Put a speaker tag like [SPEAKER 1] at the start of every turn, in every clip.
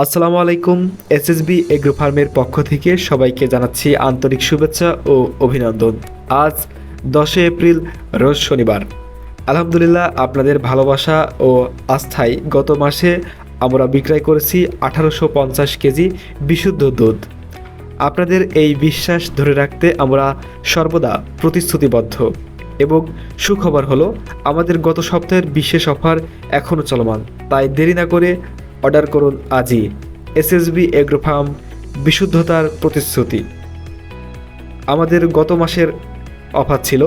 [SPEAKER 1] আসসালামু আলাইকুম SSB agro ফার্মের পক্ষ থেকে সবাইকে জানাচ্ছি আন্তরিক শুভেচ্ছা ও অভিনন্দন। আজ দশই এপ্রিল, রোজ শনিবার। আলহামদুলিল্লাহ, আপনাদের ভালোবাসা ও আস্থায় গত মাসে আমরা বিক্রয় করেছি আঠারোশো পঞ্চাশ কেজি বিশুদ্ধ দুধ। আপনাদের এই বিশ্বাস ধরে রাখতে আমরা সর্বদা প্রতিশ্রুতিবদ্ধ এবং সুখবর হলো, আমাদের গত সপ্তাহের বিশেষ অফার এখনও চলমান। তাই দেরি না করে অর্ডার করুন আজই এসএসবি এগ্রো ফার্ম বিশুদ্ধতার প্রতিশ্রুতি। আমাদের গত মাসের অফার ছিল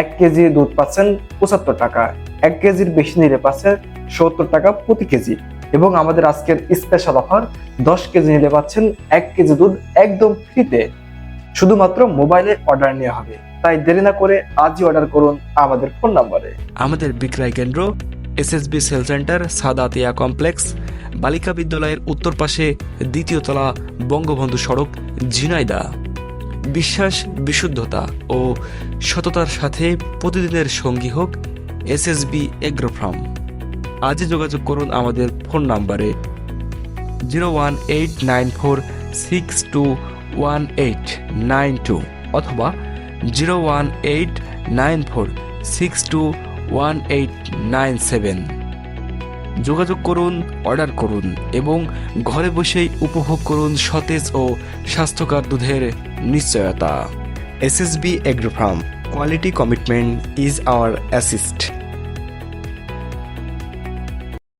[SPEAKER 2] এক কেজি দুধ পাচ্ছেন পঁচাত্তর টাকা এক কেজির বেশি নিলে পাচ্ছেন সত্তর টাকা প্রতি কেজি এবং আমাদের আজকের স্পেশাল অফার দশ কেজি নিলে পাচ্ছেন এক কেজি দুধ একদম ফ্রিতে শুধুমাত্র মোবাইলে অর্ডার নেওয়া হবে। তাই দেরি না করে আজই অর্ডার করুন আমাদের ফোন নম্বরে
[SPEAKER 3] আমাদের বিক্রয় কেন্দ্র SSB sale centre Sadatia complex, বালিকা বিদ্যালয়ের উত্তর পাশে দ্বিতীয়তলা বঙ্গবন্ধু সড়ক, ঝিনাইদা। বিশ্বাস, বিশুদ্ধতা ও সততার সাথে প্রতিদিনের সঙ্গী হোক এসএসবি এগ্রো ফার্ম আজই যোগাযোগ করুন আমাদের ফোন নাম্বারে zero one eight nine four six two one eight nine two অথবা zero one eight nine four six two one eight nine seven যোগাযোগ করুন, অর্ডার করুন এবং ঘরে বসেই উপভোগ করুন সতেজ ও স্বাস্থ্যকর দুধের নিশ্চয়তা। SSB agro farm quality commitment is our assist